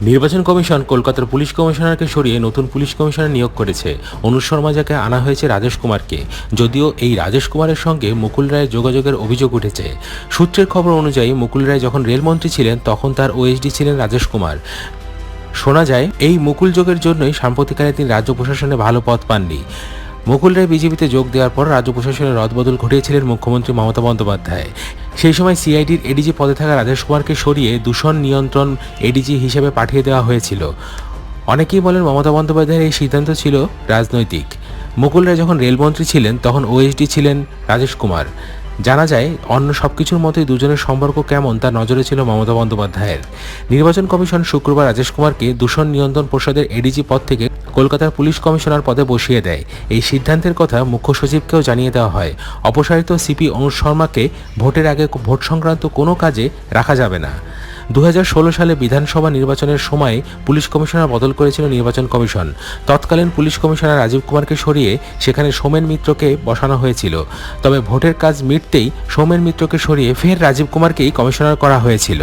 নির্বাচন কমিশন কলকাতার পুলিশ কমিশনারকে সরিয়ে নতুন পুলিশ কমিশনার নিয়োগ করেছে। অনুজ শর্মা যাকে আনা হয়েছে রাজেশ কুমারকে। যদিও এই রাজেশ কুমারের সঙ্গে মুকুল রায়ের যোগাযোগের অভিযোগ উঠেছে। সূত্রের খবর অনুযায়ী মুকুল রায় যখন রেলমন্ত্রী ছিলেন, তখন তার ওএসডি ছিলেন রাজেশ কুমার। শোনা যায়, এই মুকুল যোগের জন্যই সাম্প্রতিককালে তিনি রাজ্য প্রশাসনে ভালো পদ পাননি। মুকুল রায় বিজেপিতে যোগ দেওয়ার পর রাজ্য প্রশাসনের রদবদল ঘটিয়েছিলেন মুখ্যমন্ত্রী মমতা বন্দ্যোপাধ্যায়। সেই সময় সিআইডির এডিজি পদে থাকা রাজেশ কুমারকে সরিয়ে দূষণ নিয়ন্ত্রণ এডিজি হিসেবে পাঠিয়ে দেওয়া হয়েছিল। অনেকেই বলেন মমতা বন্দ্যোপাধ্যায়ের এই সিদ্ধান্ত ছিল রাজনৈতিক। মুকুল রায় যখন রেলমন্ত্রী ছিলেন, তখন ওএসডি ছিলেন রাজেশ কুমার। জানা যায়, অন্য সব কিছুর মতোই দুজনের সম্পর্ক কেমন তার নজরে ছিল মমতা বন্দ্যোপাধ্যায়ের। নির্বাচন কমিশন শুক্রবার রাজেশ কুমারকে দূষণ নিয়ন্ত্রণ পরিষদের এডিজি পদ থেকে কলকাতার পুলিশ কমিশনার পদে বসিয়ে দেয়। এই সিদ্ধান্তের কথা মুখ্য সচিবকেও জানিয়ে দেওয়া হয়। অপসারিত সিপি অনুজ শর্মাকে ভোটের আগে ভোট সংক্রান্ত কোনো কাজে রাখা যাবে না। দু হাজার ষোলো সালে বিধানসভা নির্বাচনের সময় পুলিশ কমিশনার বদল করেছিল নির্বাচন কমিশন। তৎকালীন পুলিশ কমিশনার রাজীব কুমারকে সরিয়ে সেখানে সোমেন মিত্রকে বসানো হয়েছিল। তবে ভোটের কাজ মিটতেই সোমেন মিত্রকে সরিয়ে ফের রাজীব কুমারকেই কমিশনার করা হয়েছিল।